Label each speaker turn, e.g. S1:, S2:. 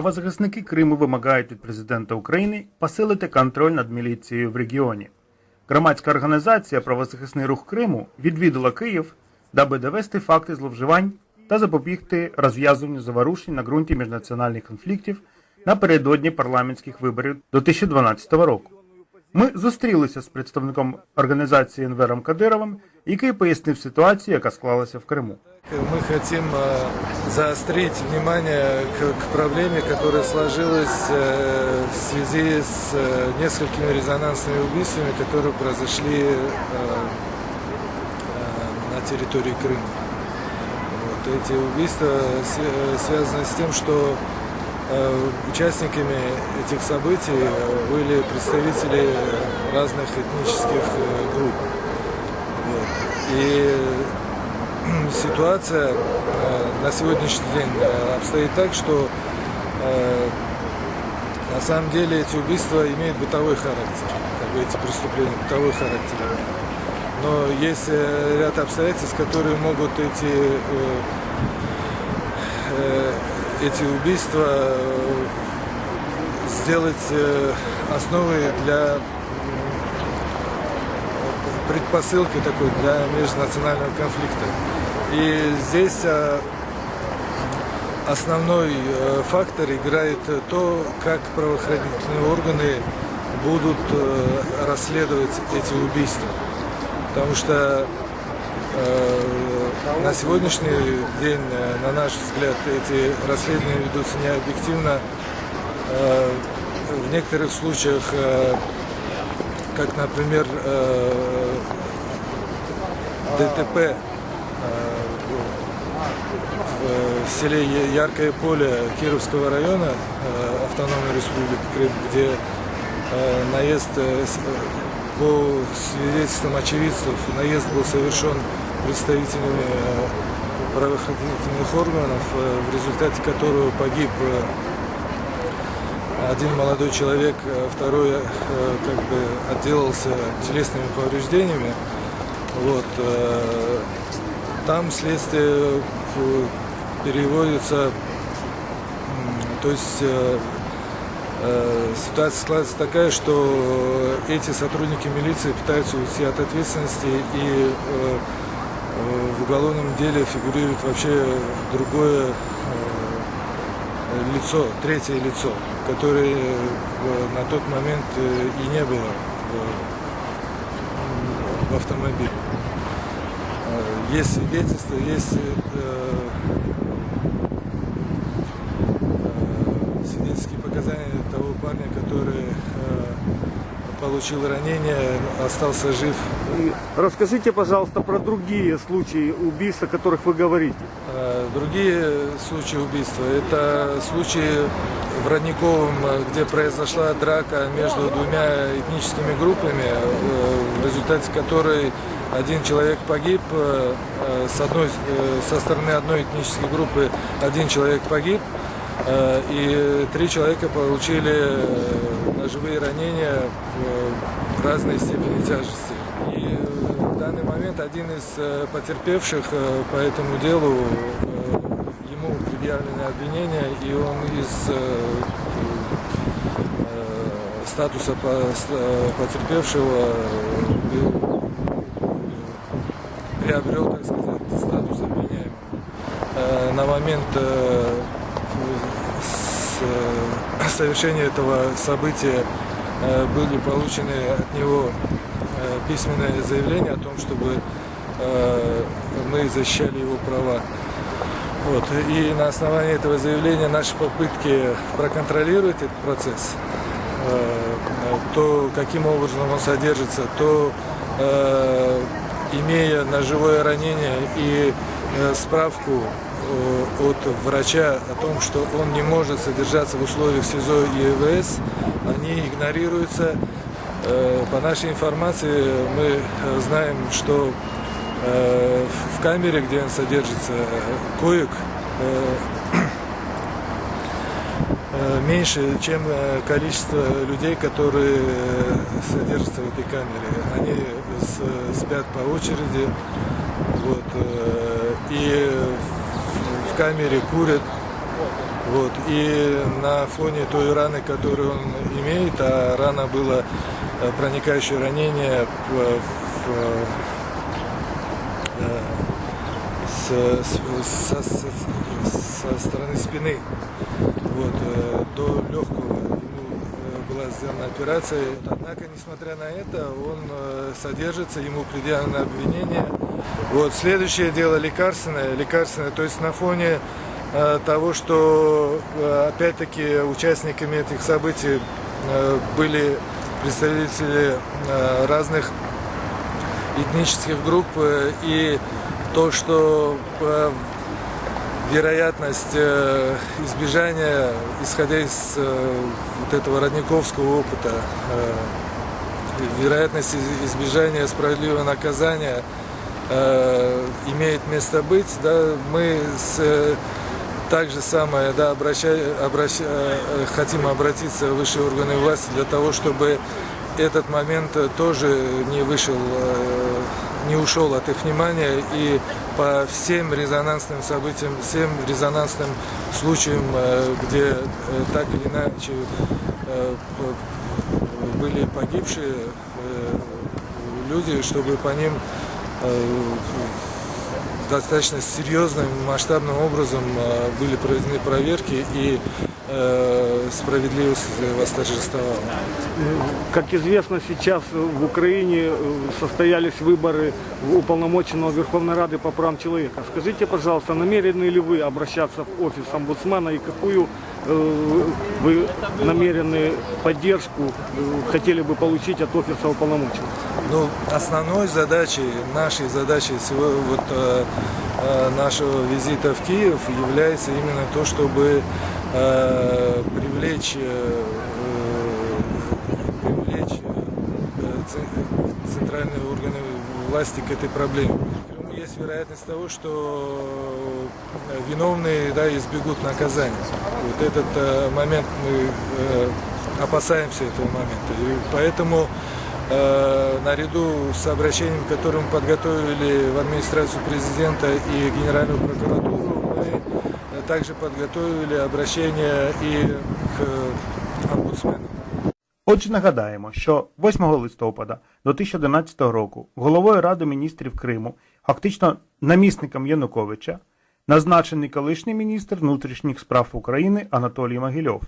S1: Правозахисники Криму вимагають від президента України посилити контроль над міліцією в регіоні. Громадська організація Правозахисний рух Криму відвідала Київ, даби довести факти зловживань та запобігти розв'язуванню заворушень на ґрунті міжнаціональних конфліктів напередодні парламентських виборів 2012 року. Ми зустрілися з представником організації Енвером Кадировим, який пояснив ситуацію, яка склалася в Криму.
S2: Мы хотим э, заострить внимание к, к проблеме, которая сложилась э, в связи с э, несколькими резонансными убийствами, которые произошли э, э, на территории Крыма. Вот, эти убийства св- связаны с тем, что э, участниками этих событий были представители разных этнических э, групп. И ситуация э, на сегодняшний день э, обстоит так, что э, на самом деле эти убийства имеют бытовой характер, как бы эти преступления бытовой характер. Но есть э, ряд обстоятельств, которые могут эти, э, э, эти убийства э, сделать э, основой для предпосылки такой для межнационального конфликта. И здесь э, основной фактор играет то, как правоохранительные органы будут расследовать эти убийства. Потому что на сегодняшний день, э, на наш взгляд, эти расследования ведутся необъективно. Э, в некоторых случаях э, как, например, ДТП в селе Яркое поле Кировского района автономной республики Крым, где наезд, по свидетельствам очевидцев, наезд был совершен представителями э, правоохранительных органов, э, в результате которого погиб э, один молодой человек, второй как бы отделался телесными повреждениями. Вот, там следствие переводится, то есть ситуация складывается такая, что эти сотрудники милиции пытаются уйти от ответственности и в уголовном деле фигурирует вообще другое э, лицо, третье лицо, которое э, на тот момент э, и не было в, автомобиле. Э, Есть свидетельства, есть э, э, свидетельские показания того парня, который э, получил ранение, остался жив.
S3: И Расскажите, пожалуйста, про другие случаи убийств, о которых вы говорите.
S2: Э, Другие случаи убийства – это случаи в Родниковом, э, где произошла драка между двумя этническими группами, э, в результате которой один человек погиб, с одной, со стороны одной этнической группы один человек погиб, и три человека получили э, ножевые ранения в разной степени тяжести. И э, в данный момент один из э, потерпевших э, по этому делу, э, ему предъявлены обвинения, и он из э, э, статуса э, потерпевшего э, был, э, приобрел, так сказать, статус обвиняемого. Э, На момент э, с, э, совершения этого события э, были получены от него э, письменное заявление о том, чтобы мы защищали его права. Вот. И на основании этого заявления наши попытки проконтролировать этот процесс, то каким образом он содержится, то имея ножевое ранение и справку от врача о том, что он не может содержаться в условиях СИЗО и ЕВС, они игнорируются. Э, По нашей информации мы э, знаем, что э, в- камере, где он содержится, э, коек э, э, меньше, чем э, количество людей, которые э, содержатся в этой камере. Они спят по очереди, вот, э, и в- камере курят, Вот. И на фоне той раны, которую он имеет, а рана была э, проникающее ранение в, в, э, с- с- со, со- стороны спины. Вот, э, до легкого э, была сделана операция. Однако, несмотря на это, он э, содержится, ему предъявлено обвинение. Вот, следующее дело лекарственное. Лекарственное, то есть на фоне э, того, что э, опять-таки участниками этих событий э, были представители э, разных этнических групп э, и то, что э, вероятность э, избежания, исходя из э, вот этого родниковского опыта, э, вероятность из- избежания справедливого наказания э, имеет место быть, да, мы с, э, так же самое да, обращай- обращ- э, хотим обратиться в высшие органы власти для того, чтобы этот момент тоже не вышел, не ушел от их внимания и по всем резонансным событиям, всем резонансным случаям, где так или иначе были погибшие люди, чтобы по ним достаточно серьезным, масштабным образом э, были проведены проверки и э, справедливость восторжествовала.
S3: Как известно, сейчас в Украине э, состоялись выборы уполномоченного Верховной Рады по правам человека. Скажите, пожалуйста, намерены ли вы обращаться в офис омбудсмена и какую э, вы намерены поддержку э, хотели бы получить от офиса уполномоченного?
S2: Ну, основной задачей, нашей задачей вот, э, э, нашего визита в Киев является именно то, чтобы э, привлечь, э, э, привлечь э, центральные органы власти к этой проблеме В Крыму есть вероятность того, что э, виновные да, избегут наказания. Вот этот э, момент мы э, опасаемся этого момента. И поэтому Э, наряду с обращением, которое мы подготовили в администрацию президента и Генеральную прокуратуру, мы э, также подготовили обращение и к омбудсмену.
S1: Отже, нагадаємо, що 8 листопада 2011 року головою Ради міністрів Криму, фактично намісником Януковича, назначений колишній міністр внутрішніх справ України Анатолій Могильов.